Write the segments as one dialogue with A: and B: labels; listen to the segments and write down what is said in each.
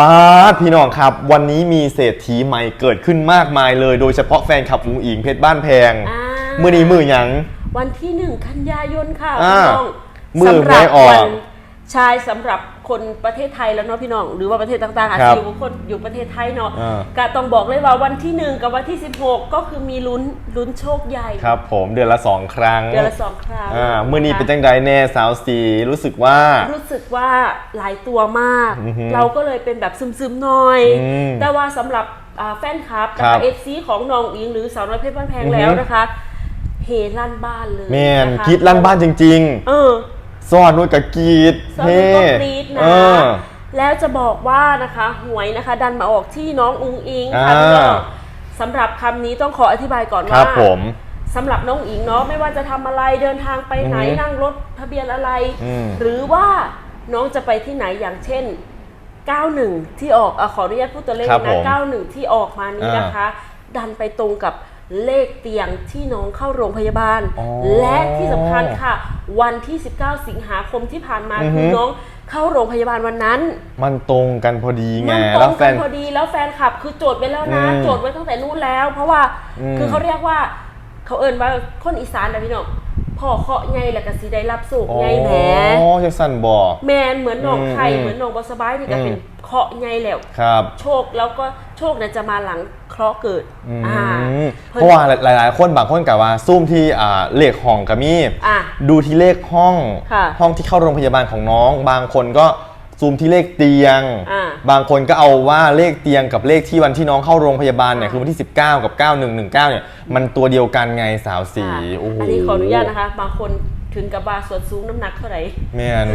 A: ป้าดพี่น้องครับ วันนี้มีเศรษฐีใหม่เกิดขึ้นมากมายเลย โดยเฉพาะแฟนคลับอุ๋งอิงเพชรบ้านแพง
B: อ่า
A: มือนี้มือหยัง
B: วันที่หนึ่งกันยายนค่ะ
A: อ่า
B: พี่น้อง
A: มือ
B: สำห
A: หวย
B: รับ
A: ออก
B: วันชายสำหรับ คนประเทศไทยแล้วเนาะพี่น้องหรือว่าประเทศต่างๆอาจ
A: ครั
B: จะ
A: บ
B: อยู่คนอยู่ประเทศไทยเนาะ
A: อ่า
B: ก็ต้องบอกเลยว่าวันที่หนึ่งกับวันที่ 16 ก็คือมีลุ้นลุ้นโชคใหญ่
A: ครับ ผมเดือนละสองครั้ง
B: เดือนละสองครั้ง
A: อ่ามือนี้เป็น
B: นะคะ
A: จังใดแน่สาวสีรู้สึกว่า
B: รู้สึกว่าหลายตัวมาก
A: อือฮึ
B: เราก็เลยเป็นแบบซึมๆหน่อย
A: อืม
B: แต่ว่าสำหรับอ่าแฟนคลับนะ
A: ครั
B: คะ
A: บ
B: เอฟซีของน้องอิงหรือสาวน้อยเพชรบ้านแพง
A: อือฮึ
B: แล้วนะคะเฮลั่นบ้านเลย
A: แมน
B: นะคะ
A: กรีดลั่นบ้านจริง
B: เออ
A: ๆซ่อนด้วยกับกรีด
B: สนุกก็กรี๊ดนะ
A: เออ
B: แล้วจะบอกว่านะคะหวยนะคะ ดันมาออกที่น้องอุงอิงค่ะ
A: อ่า
B: พี่น้องสำหรับคำนี้ต้องขออธิบายก่อน
A: ครั
B: ว่า
A: บผม
B: สำหรับน้องอิงเนาะไม่ว่าจะทำอะไรเดินทางไปไหน
A: อือฮึ
B: นั่งรถทะเบียนอะไร
A: อืม
B: หรือว่าน้องจะไปที่ไหนอย่างเช่น 91 ที่ออกอะขออนุญาตพูดตัวเลข
A: ครับ
B: นะ
A: ผม
B: 91 ที่ออกมานี้นะคะ ดันไปตรงกับ เลขเตียงที่น้องเข้าโรงพยาบาล
A: อ๋อ
B: และที่สำคัญค่ะ วันที่ 19 สิงหาคมที่ผ่านมา
A: อือฮึ
B: คือน้องเข้าโรงพยาบาลวันนั้น
A: มันตรงกันพอดีไง
B: มันตร
A: แล้ว
B: ง
A: แฟ
B: กัน
A: น
B: พอดีแล้วแฟนคลับคือโจทย์ไว้แล้วนะ
A: อืม
B: โจทย์ไว้ตั้งแต่นู้นแล้ว เพราะว่า
A: อืม
B: คือเขาเรียกว่า เขาเอินว่าคนอีสานนะพี่น้องพ่อเคาะไงแล้วก็สิได้รับสุขไงแหม
A: อ๋อจังสั่นบอก
B: แมนเหมือนน้องไข่
A: อืม
B: เหมือนน้องบอสบายนี่ก็
A: อืม
B: เป็นเคาะไงแล้ว
A: ครับ
B: โชคแล้วก็โชคเนี่ยจะมาหลัง เคราะห์เกิด
A: อืม
B: อ่า
A: เพราะว่าหลายๆ คนบางคนกับว่าซุ่มที่อ่าเลขห้องกับมี
B: อะ
A: ดูที่เลขห้อง
B: ค่ะ
A: ห้องที่เข้าโรงพยาบาลของน้อง บางคนก็ซูมที่เลขเตียง
B: อ่า
A: บางคนก็เอาว่าเลขเตียงกับเลขที่วันที่น้องเข้าโรงพยาบาลเนี่ย
B: อ่า
A: คือวันที่ 19 กับ 9119 เนี่ยมันตัวเดียวกันไงสาวสี
B: ค่ะ
A: โอ้โห
B: อันนี้ขออนุญาตนะคะ บางคนถึงกับว่าส่วนสูงน้ำหนักเท่าไหร่
A: แมน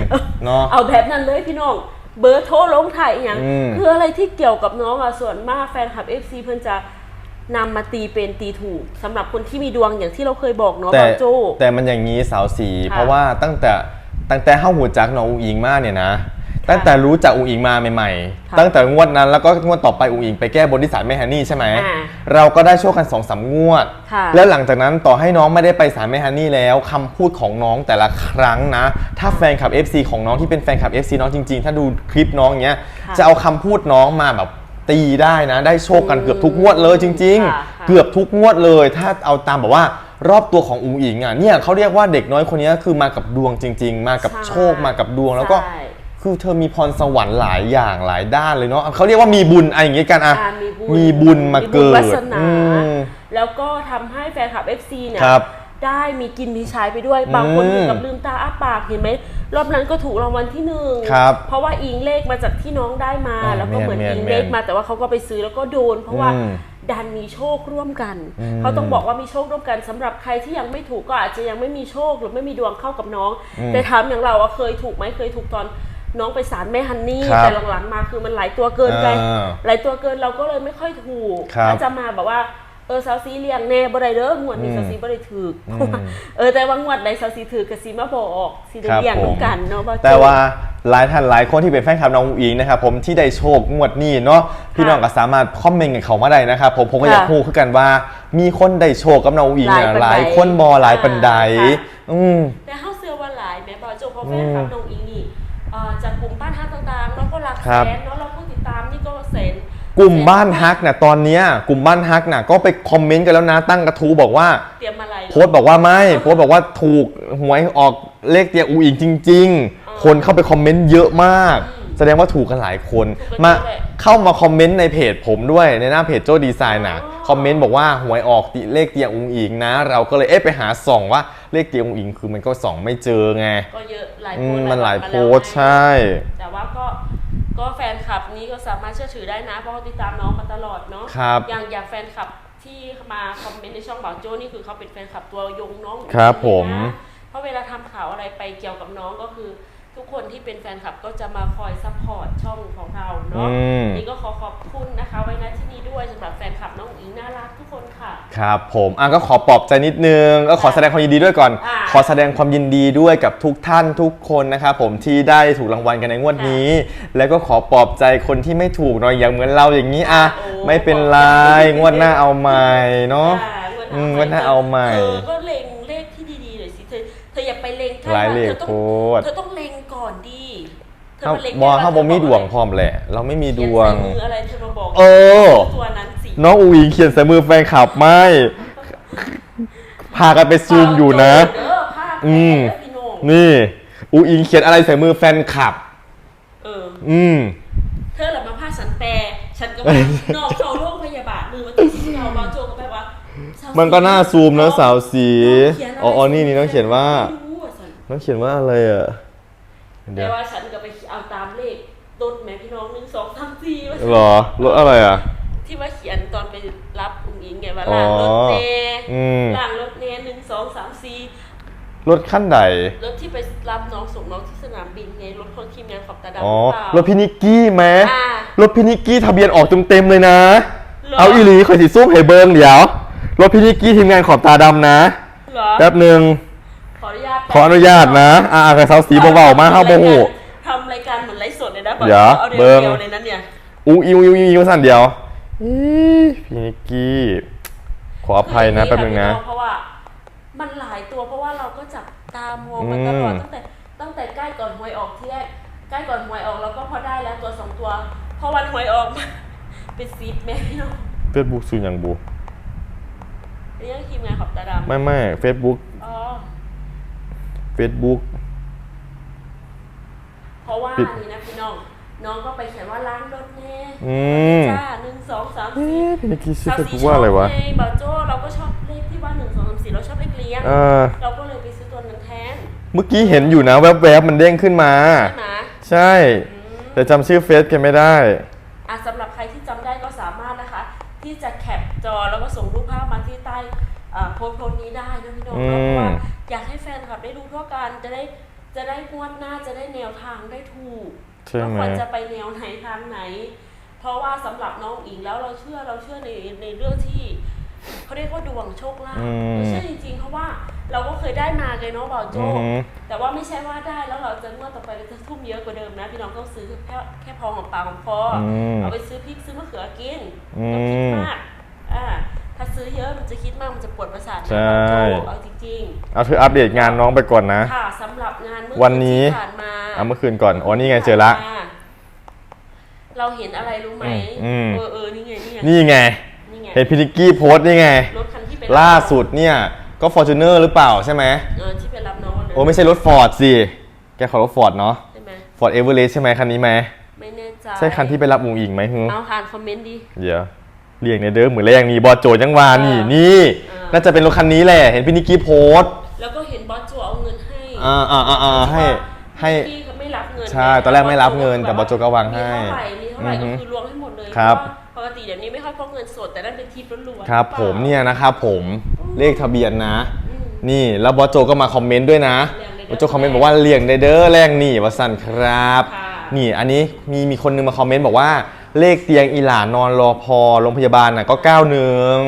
A: เนาะ
B: เอาแบบนั้นเลยพี่น้อง เบอร์โทรลงถ่ายอหย่าง
A: อืม
B: คืออะไรที่เกี่ยวกับน้องอะส่วนมากแฟนคลับ FC เพื่อนจะนำมาตีเป็นตีถูกสำหรับคนที่มีดวงอย่างที่เราเคยบอกเนาะ
A: แต่
B: บางโจ
A: แต่มันอย่างนี้สาวสี
B: ค่ะ
A: เพราะว่าตั้งแต่ตั้งแต่เข้าหูจักน้องอุ๋งอิงมากเนี่ยนะ ตั้งแต่รู้จักอุ๋งอิงมาใหม่ๆ
B: ค่ะ
A: ตั้งแต่งวดนั้นแล้วก็งวดต่อไปอุ๋งอิงไปแก้บนที่ศาลแม่ฮันนี่ใช่ไหม
B: อ่า
A: เราก็ได้โชคกันสองสามงวด
B: ค่ะ
A: แล้วหลังจากนั้นต่อให้น้องไม่ได้ไปศาลแม่ฮันนี่แล้วคำพูดของน้องแต่ละครั้งนะ ถ้าแฟนคลับ FC ของน้องที่เป็นแฟนคลับ FC น้องจริงๆ ถ้าดูคลิปน้องอย่างเงี้ย
B: ค่ะ
A: จะเอาคำพูดน้องมาแบบตีได้นะ ได้โชคกันเกือบทุกงวดเลยจริง
B: ค่ะ
A: ๆ เกือบทุกงวดเลย ถ้าเอาตามแบบว่ารอบตัวของอุ๋งอิงอะเนี่ยเขาเรียกว่าเด็กน้อยคนนี้คือมากับดวงจริง ๆ มากับ
B: ใช่
A: โชคมากับดวงแล้วก็
B: ใช่
A: คือเธอมีพรสวรรค์หลายอย่างหลายด้านเลยเนาะเขาเรียกว่ามีบุญอะไรอย่างงี้กันอะ
B: อ่ามีบุญ
A: มีบุญมาเกิ
B: บุญวา
A: ด
B: สนา
A: อืม
B: แล้วก็ทำให้แฟนคลับ FC เนี่ย
A: ครับ
B: ได้มีกินมีใช้ไปด้วย บางคน
A: อืม
B: ถึงกับลืมตาอ้าปากเห็นไหมรอบนั้นก็ถูกรางวัลที่หนึ่ง
A: ครับ
B: เพราะว่าอิงเลขมาจากที่น้องได้มา
A: อ่า
B: แล้วก็เหมือน
A: แม่น
B: อิง
A: แม่น
B: เลขมาแต่ว่าเขาก็ไปซื้อแล้วก็โดน เพราะว่า
A: อืม
B: ดันมีโชคร่วมกัน
A: อืม
B: เขาต้องบอกว่ามีโชคร่วมกันสำหรับใครที่ยังไม่ถูกก็อาจจะยังไม่มีโชคหรือไม่มีดวงเข้ากับน้อง
A: อืม
B: แต่ถามอย่างเราอะเคยถูกไหมเคยถูกตอน น้องไปศาลแม่ฮันนี่
A: ครับ
B: แต่หลังๆมาคือมันหลายตัวเกินไป
A: อ่า
B: หลายตัวเกินเราก็เลยไม่ค่อยถูก
A: ครับ
B: ถ้าจะมาแบบว่าเออซาวซีเลี้ยงแน่บ่ได้เด้องวดนี้
A: อืม
B: ซาวซีบ่ได้ถืออ
A: ม
B: เออแต่ว่างวดใดซาวซีถือก็สิมาบอกสิได้
A: ครับ
B: เลี้ยง
A: ผม
B: นำกันเนาะบ่
A: แต่ว่าหลายท่านหลายคนที่เป็นแฟนคลับน้องอุ๋งอิงนะครับผมที่ได้โชคงวดนี้เนาะพี่น้องก็สามารถคอมเมนต์กันเขามาได้นะครับผมผมก็อยาก
B: ค่ะ
A: พูดคือกันว่า มีคนได้โชคกับน้องอุ๋งอิงเนี่ยห
B: ห
A: ลา
B: ลายย
A: คนบอหลายปันได
B: ค่ะ
A: อืม
B: แต่เฮาเชื่อว่าหลายแม่บ่เจ้าพ่อแฟนคลับน้องอิงนี่เอ่อ จากกลุ่มบ้านฮักต่างๆเนาะก็หลัก
A: ครับ
B: แสนเนาะเราผู้ติดตามนี่ก็แสน
A: กลุ่มบ้านฮักน่ะตอนเนี้ยกลุ่มบ้านฮักน่ะก็ไปคอมเมนต์กันแล้วนะตั้งกระทู้บอกว่า
B: เตรียมอะไร
A: โพสต์บอกว่าไม่ โพสต์บอกว่าถูกหวยออกเลขเตียอูอิงจริง
B: อ๋อ
A: ๆคนเข้าไปคอมเมนต์เยอะมาก
B: อืม
A: แสดงว่าถูกกันหลายคน
B: ถูกกัน
A: มา
B: เยอะแหละ
A: เข้ามาคอมเมนต์ในเพจผมด้วยในหน้าเพจโจ้ดีไซน์น่ะ
B: อ๋อ
A: คอมเมนต์บอกว่าหวยออกติเลขเตียอุงอิงนะ เราก็เลยเอ๊ะไปหาส่องว่าเลขเตียอุงอิงคือมันก็ส่องไม่เจอไง
B: ก็เยอะหลาย
A: อื
B: โพส
A: ม
B: ต์
A: มันหลาย
B: วั
A: โพ
B: แล้ว
A: สต์
B: ไง
A: ใช่
B: แต่ว่าก็ก็แฟนคลับนี้ก็สามารถเชื่อถือได้นะเพราะเขาติดตามน้องมาตลอดเนาะ
A: ครับ
B: อย่างอย่างแฟนคลับที่มาคอมเมนต์ในช่องบ่าวโจ้นี่คือเขาเป็นแฟนคลับตัวยงน้อง
A: ครับผม
B: นะเพราะเวลาทำข่าวอะไรไปเกี่ยวกับน้องก็คือ ทุกคนที่เป็นแฟนคลับก็จะมาคอยซัพพอร์ตช่องของเราเนาะ
A: อืม
B: นี่ก็ขอขอบคุณนะคะ ไว้ณที่นี้ด้วยสำหรับแฟนคลับน้องอิงน่ารักทุกคนค่ะ
A: ครับผมอะก็ขอปลอบใจนิดนึงก็ขอแสดงความยินดีด้วยก่อน
B: อ่า
A: ขอแสดงความยินดีด้วยกับทุกท่านทุกคนนะครับผมที่ได้ถูกรางวัลกันในงวดนี้ แล้วก็ขอปลอบใจคนที่ไม่ถูกหน่อยอย่างเหมือนเราอย่างนี้อะ
B: โอ้
A: ไม่เป็นไรงวดหน้าเอาใหม่เนาะ
B: อ่
A: อืมงวดหน้าเอาใหม่
B: เธอก็เล็งเลขที่ดีๆหน่อยสิเธอเธออย่าไปเล็งแค่
A: หลาย
B: ว่า
A: เลข
B: เธอต้อง
A: โคตร
B: เธอต้อง เล็งก่อนดีเธอ
A: เฮา
B: มันเล็ก
A: บอ
B: แค่
A: เฮาบ่มีดวงพร้อมแหละ เราไม่มีดวง
B: เขียนใส่มืออะไรเธอมาบอก
A: เออ
B: ตัวนั้นสิ
A: น้องอูอิงเขียนใส่มือแฟนคลับไม่ พากันไปซูมอยู่นะ
B: เออภาพ
A: อืม
B: แม่พี่โหน่ง
A: นี่ อูอิงเขียนอะไรใส่มือแฟนคลับ
B: เออ
A: อืม
B: เธอหลับมาผ้าฉันแปรฉันก็ว่านอกเข้าโรงพยาบาลมือมันติดที่เราบางโจก็แปลว่าสว
A: มันก็น่าซูมนะสาวสี
B: น้งเขียนอะไร
A: อ๋ออ๋อนี่นี่น้องเขียนว่า
B: ไม่รู้อะสัน
A: น้องเขียนว่าอะไรอะเดี๋
B: แต่
A: ยว
B: ว่าฉันก็ไปเอาตามเลขรถแม่พี่น้องหนึ่งสองสามสี่ว่า
A: หรอรถอะไรอะ
B: ที่ว่าเขียนตอนไปรับอุ้งอิงไงว่า
A: อ๋อ
B: ล่างรถเน
A: อืม
B: ล่างรถเนหนึ่งสองสามสี่
A: รถขั้นใด
B: รถที่ไปรับน้องส่งน้องที่สนามบินไงรถคนทีมงานขอบตาดำ
A: อ๋อ
B: หรือเปล่าร
A: ถพี่นิกกี้ไหม
B: อ่า
A: รถพี่นิกกี้ทะเบียนออกเต็มๆเลยนะ
B: หรอ
A: เอาอีหลีข่อยสิซุ่มให้เบิงเดี๋ยวรถพี่นิกกี้ทีมงานขอบตาดำนะ
B: เหรอ
A: แป๊บหนึ่ง
B: ขออนุญาต
A: ขออนุญาตนะ อ่ากับสาวสีเบาๆมาเข้าโมโห
B: ทำรายการเหมือนไลฟ์สดเลยนะ
A: เดี๋ยว
B: เอาเดี
A: เบิ่
B: ยว
A: ง
B: เดียวเลยนะเนี่ย
A: อุ้งอิวอิวอิวอิวสั่นเดียวอีพี่นิกกี้ ขออภัยนะแป๊บหนึงนะ
B: เพราะว่ามันหลายตัวเพราะว่าเราก็จับตามองมาตลอด
A: อืม
B: ตั้งแต่ตั้งแต่ใกล้ก่อนหวยออกที่แรกใกล้ก่อนหวยออกเราก็พอได้แล้วตัวสองตัวพอวันหวยออกมาเป็นซีดแม่พี่น้อง
A: เฟซบุ๊กซื้อยังบู
B: เรื่องทีมงานขอบตาดำ
A: ไม่ไม่เฟซบุ๊ก
B: อ๋อ
A: เฟซบุ๊ก
B: เพราะว่า
A: ปิด
B: นี่นะพี่น้อง น้องก็ไปเขียนว่าล้างรถแน่
A: อืม
B: จ้าหนึ่งสองสาม
A: เอ๊
B: สี่ะ
A: พี่นิกกี้ชื่อเฟซบุ๊กว่าอะไรวะ
B: ในบาโจ้เราก็ชอบเลขที่ว่าหนึ่งสองสามสี่เราชอบเลขเลี้ยง
A: เออ
B: เราก็เลยไปซื้อตัวนั้นแทน
A: เมื่อกี้เห็นอยู่นะแวบๆมันเด้งขึ้นมา
B: ใช่ไหม
A: ใช่แต่จำชื่อเฟซแกไม่ได้
B: อะสำหรับใครที่จำได้ก็สามารถนะคะ ที่จะแคปจอแล้วก็ส่งรูปภาพมาที่ใต้อ่าโพสต์โพสต์นี้ได้นะพี่น้อง
A: อืม
B: เพราะว่า อยากให้แฟนคลับได้ดูทั่วกันจะได้จะได้งวดหน้าจะได้แนวทางได้ถูก
A: ใช่
B: ว่า
A: ไหม
B: ควรจะไปแนวไหนทางไหน เพราะว่าสำหรับน้องอิงแล้วเราเชื่อเราเชื่อในในเรื่องที่เขาเรียกว่าดวงโชคลาภ
A: อืม
B: เราเชื่อจริงๆเพราะว่าเราก็เคยได้มาไงเนาะบ่าวโจ
A: อือหือ
B: แต่ว่าไม่ใช่ว่าได้แล้วเราจะงวดต่อไปเราจะทุ่มเยอะกว่าเดิมนะพี่น้องต้องซื้อแค่แค่พอหอมปากหอมคออ
A: ม
B: เอาไปซื้อพริกซื้อมะเขือกิน
A: อืม
B: ต้องคิดมากอ่าถ้า ซื้อเยอะมันจะคิดมากมันจะปวดประสาทนะ
A: ใช่
B: บ่าวโจเอาจริง
A: เอาเธออัปเดตงานน้องไปก่อนนะ
B: ๆค่ะสำหรับงานเมื่อ
A: วันนี้
B: ที่ผ่านมา
A: เอาเมื่อคืนก่อนอ๋อนี่ไงเจอละ
B: เราเห็นอะไรรู้ไหม
A: อืม
B: เออเออนี่ไงนี่ไง
A: นี่ไง
B: นี่ไง
A: เห็นพี่นิกกี้โพสต์นี่ไง
B: รถคันที่ไป
A: ล่าสุดเนี่ยก็ฟอร์จูเนอร์หรือเปล่าใช่ไหม
B: เออที่ไปรับน้องวันนั้น
A: โอ้ไม่ใช่รถฟอร์ดสิแกขอรถฟอร์ดเนาะ
B: ใช่ไหม
A: ฟอร์ดเอเวอเรสต์ใช่ไหมคันนี้ไหม
B: ไม่แน่ใจ
A: ใช่คันที่ไปรับอุงอิงไหมฮึ
B: เอาอ่านคอมเมนต์ดิ
A: เดี๋ยว เรียกในเด้อมือแรกนี่บอสโจยังวานี่
B: เออ
A: นี่
B: เออ
A: น่าจะเป็นรถคันนี้แหละเห็นพี่นิกกี้โพสต์
B: แล้วก็เห็นบอสจัวเอาเงินให้
A: อ่าอ่าอ่าอ่าให้ให้
B: พี่เขาไม่รับเงิน
A: ใช่ตอนแรกไม่รับเงินแต่บอสโจก็วางให้
B: มีเท่าไหร่มีเท่าไหร่
A: อือฮึ
B: ก็คือรวมให้หมดเลย
A: ครับ
B: เพาะว่าปกติเดี๋ยวนี้ไม่ค่อยพกเงินสดแต่นั่นเป็นทิปล้วนๆ
A: ครับ
B: หอ
A: ผ
B: ปล่า
A: มเนี่ยนะครับผมเลขทะเบียนนะ
B: อืม
A: นี่แล้วบอสโจก็มาคอมเมนต์ด้วยนะ
B: เลี่ยงได้เด้อ
A: บอสโจคอมเมนต์บอกว่าเลี่ยงได้เด้อแรงนี่วสันครับ
B: ค่ะ
A: นี่อันนี้มีมีคนนึงมาคอมเมนต์บอกว่า เลขเตียงอีหลานนอนรอพอโรงพยาบาลน่ะก็91
B: อืม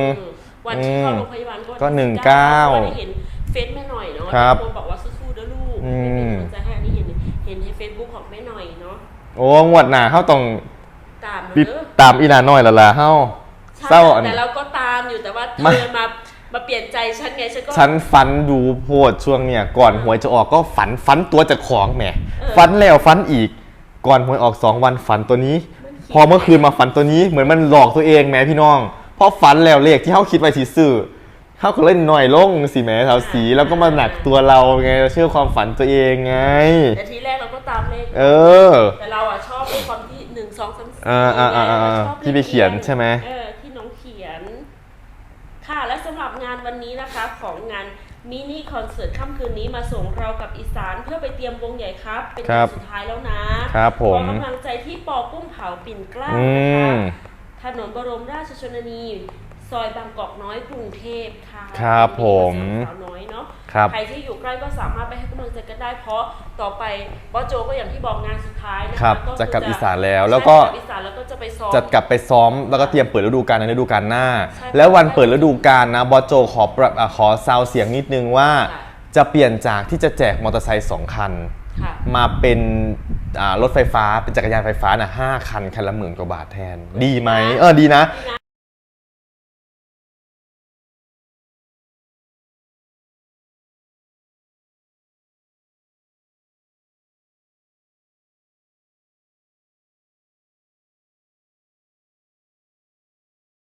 B: วันที่เข้าโรงพยาบาลก็
A: ก็
B: วันที่
A: หนึ่ง
B: 19
A: เก้า
B: พระว่ได้เห็นเฟซแม่หน่อยเนาะ
A: ครับ
B: ที่โทบอกว่าสู้ๆเด้อลูก
A: อืม
B: ไม่เป็นกำลังใจให้อันนี้เห็นเห็นในเฟซบุ๊กของแม่หน่อยเนาะ
A: โอ้งวดหน้าเฮาต้อง
B: ตาม
A: ปิด
B: เด้อ
A: ตามอีหลานน้อยและล่ะเฮา
B: ใช่
A: เศร้าอัน
B: แต่เราก็ตามอยู่แต่ว่าเธ
A: ไม่
B: อมามาเปลี่ยนใจฉันไงฉันก็
A: ฉันฝันดูโพดช่วงเนี่ยก่อนหวยจะออกก็ฝันฝันตัวจากของแหม
B: เออ
A: ฝันแล้วฝันอีก ก่อนหวยออกสองวันฝันตัวนี้ พอเมื่อคืนมาฝันตัวนี้เหมือนมันหลอกตัวเองแหมพี่น้องเพราะฝันแล้วเลขที่เขาคิดไว้สีซื่อเขาก็เล่นหน่อยลงสิแหมสาวสีแล้วก็มาหนักตัวเราไงเราเชื่อความฝันตัวเองไง
B: แต่ทีแรกเราก็ตามเลข
A: เออ
B: แต่เราอะชอบเลขความที่หนึ่งสองสามสี่
A: อ่าอ่าอ่าอ่า
B: เราชอบลข
A: ที่ไปเขียนใช่ไหม
B: เออที่น้องเขียน ค่ะและสำหรับงานวันนี้นะคะ ของงาน มินิคอนเสิร์ตค่ำคืนนี้มาส่งเรากับอีสานเพื่อไปเตรียมวงใหญ่ครับ เป็น
A: ครั
B: งา
A: บ
B: นสุดท้ายแล้วนะครับ
A: ผม
B: ขอกำลังใจที่ปอกุ้งเผาปิ่นเกล้า
A: อื
B: นะคะ
A: ม
B: ถนนบรมราชชนนี ซอยบางกอกน้อยกรุงเทพค่ะ
A: ครับผม
B: สาวน้อยเนาะ
A: ครับ
B: ใครที่อยู่ใกล้ก็สามารถไปให้กำลังใจกันได้ เพราะต่อไปบอสโจก็อย่างที่บอกงานสุดท้ายนะคะ
A: ครับ
B: คือ
A: จะกลับอีสานแล้วแล้วก็
B: ใช่จะกลับอีสานแล้วก็จะไปซ้อม
A: จะกลับไปซ้อมแล้วก็เตรียมเปิดฤดูกาลในฤดูกาลหน้า
B: ใช่
A: แล้ววันเปิดฤดูกาลนะบอสโจขอปรับอะขอซาวเสียงนิดนึงว่า
B: ค่ะ
A: จะเปลี่ยนจากที่จะแจกมอเตอร์ไซค์สองคัน
B: ค่ะ
A: มาเป็นอ่ารถไฟฟ้าเป็นจักรยานไฟฟ้าน่ะห้าคันคันละหมื่นกว่าบาทแทน ดีไหมเออดีนะ
B: ดีนะ